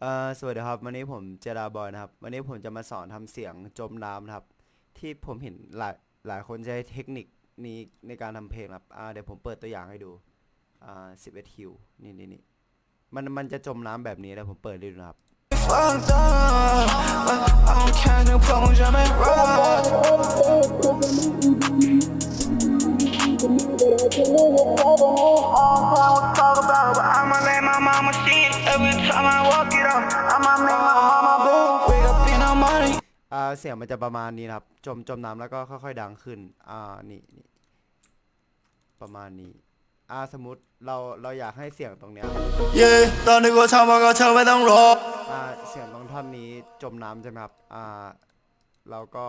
เอ่อสวัสดีครับ วันนี้ผมเจราบอยนะครับ วันนี้ผมจะมาสอนทำเสียงจมน้ำนะครับ ที่ผมเห็นหลายหลายคนใช้เทคนิคนี้ในการทำเพลงครับอ่าเดี๋ยวผมเปิดตัวอย่างให้ดูอ่า11คิวนี่นี่นี่มันมันจะจมน้ำแบบนี้แล้วผมเปิดให้ดูนะครับ อ่าเสียงมันจะประมาณนี้นะครับ จมจมน้ำแล้วก็ค่อยๆดังขึ้น อ่านี่นี่ประมาณนี้ อ่าสมมติเราเราอยากให้เสียงตรงเนี้ย Yeah, ตอนนี้กูทำมันก็เธอไม่ต้องรออ่าเสียงตรงท่อนนี้จมน้ำใช่ไหมครับ อ่าเราก็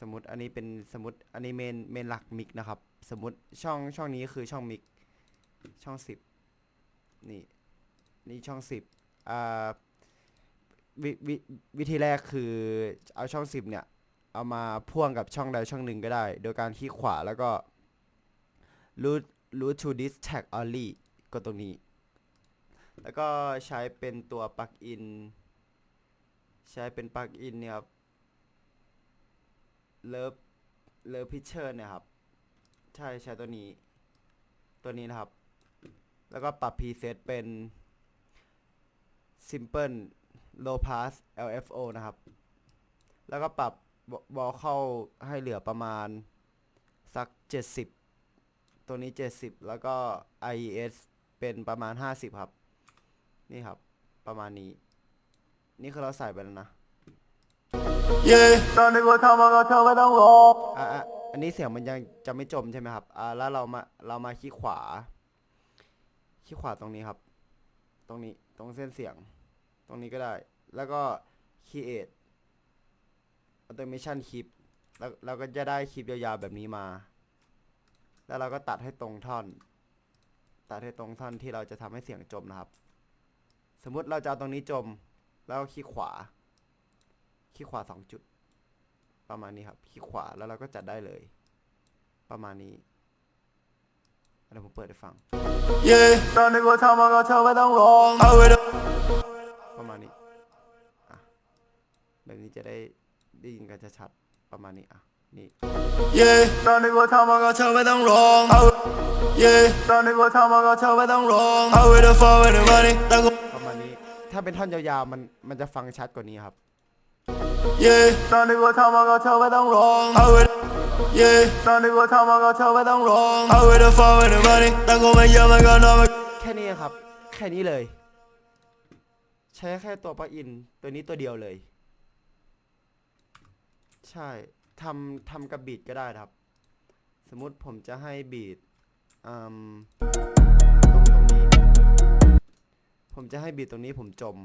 สมมติอันนี้เป็นสมมติอันนี้เมนเมนหลักมิกนะครับ สมมติช่องช่องนี้คือช่องมิกช่องสิบนี่ นี่ช่องสิบอ่าวิวิวิธีแรกคือเอาช่องสิบเนี่ย เอามาพ่วงกับช่องใดช่องหนึ่งก็ได้ โดยการคลิกขวาแล้วก็ root root to this tag only ก็ตรงนี้ แล้วก็ใช้เป็นตัวปลั๊กอินใช้เป็นปลั๊กอินเนี่ยครับเลิฟเลิฟพิเชอร์เนี่ยครับ ใช่ใช้ตัวนี้ ตัวนี้นะครับ แล้วก็ปรับ preset เป็น simple low pass LFO นะครับ แล้วก็ปรับบอลเข้าให้เหลือประมาณ สัก 70 ตัวนี้ 70 แล้วก็ IES เป็นประมาณ 50 ครับ นี่ครับ ประมาณนี้ นี่คือเราใส่ไปแล้วนะ Yeah, ตอนนี้กูทำมันก็เธอไม่ต้องรออะอะอันนี้เสียงมันยังจะไม่จมใช่ไหมครับ อ่า แล้วเรามา เรามาขี้ขวา ขี้ขวาตรงนี้ครับ ตรงนี้ตรงเส้นเสียง ตรงนี้ก็ได้ แล้วก็ create automation clip แล้วเราก็จะได้คลิปยาวๆแบบนี้มา แล้วเราก็ตัดให้ตรงท่อน ตัดให้ตรงท่อนที่เราจะทำให้เสียงจมนะครับ สมมุติเราจะเอาตรงนี้จม แล้วคลิกขวา คลิกขวาสองจุด ประมาณนี้ครับ คลิกขวาแล้วเราก็จัดได้เลย ประมาณนี้ เดี๋ยวผมเปิดให้ฟัง Yeah, ตอนนี้กูทำมันก็เธอไม่ต้องรอ I wait up. ประมาณนี้อะแบบนี้จะได้ได้ยินกันชัดๆประมาณนี้อะนี่ Yeah, ตอนนี้กูทำมันก็เธอไม่ต้องรอ I wait- Yeah, ตอนนี้กูทำมันก็เธอไม่ต้องรอ I wait up for the money แต่กูประมาณนี้ ถ้าเป็นท่อนยาวๆมันมันจะฟังชัดกว่านี้ครับ Yeah, ตอนนี้กูทำมันก็เธอไม่ต้องรอ I wait- Yeah, ตอนนี้กูทำมันก็เธอไม่ต้องรอ I wait up for the money แต่กูไม่ยอมมันก็นอนไม่แค่นี้ครับ แค่นี้เลย ใช้แค่ตัวปลั๊กอิน ตัวนี้ตัวเดียวเลย ใช่ทำทำกับบีดก็ได้ครับ สมมุติผมจะให้บีดอืมตรงตรงนี้ ผมจะให้บีดตรงนี้ผมจม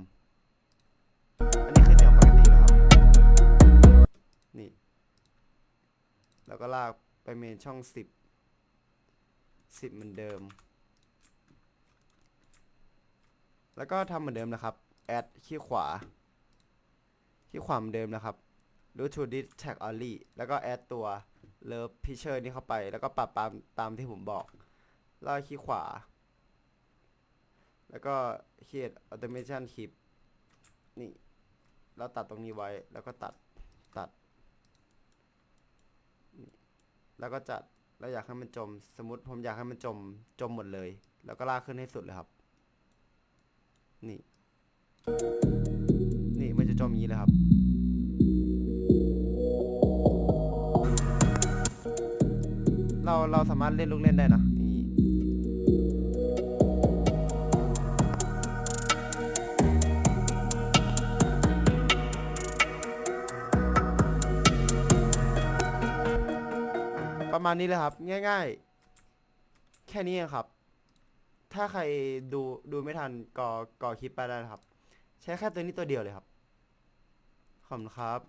ก็ลากไปเมนช่องสิบสิบเหมือนเดิม แล้วก็ทำเหมือนเดิมนะครับ แอดขี้ขวา ขี้ขวาเหมือนเดิมนะครับ รูทูดิสแท็กออลลี่แล้วก็แอดตัวเลิฟพิเชอร์นี่เข้าไป แล้วก็ปรับตามตามที่ผมบอกล้วก็ขี้ขวา แล้วก็เขียนออโตเมชันคลิป นี่ เราตัดตรงนี้ไว้ แล้วก็ตัด ตัด แล้วก็จัดแล้วอยากให้มันจม สมมติผมอยากให้มันจมจมหมดเลย แล้วก็ลากขึ้นให้สุดเลยครับ นี่ นี่มันจะจมอย่างนี้เลยครับ เราเราสามารถเล่นลูกเล่นได้นะ ประมาณนี้เลยครับ ง่าย ๆ แค่นี้เองครับ ถ้าใครดูดูไม่ทันก่อก่อคลิปไปได้นะครับ ใช้แค่ตัวนี้ตัวเดียวเลยครับ ขอบคุณครับ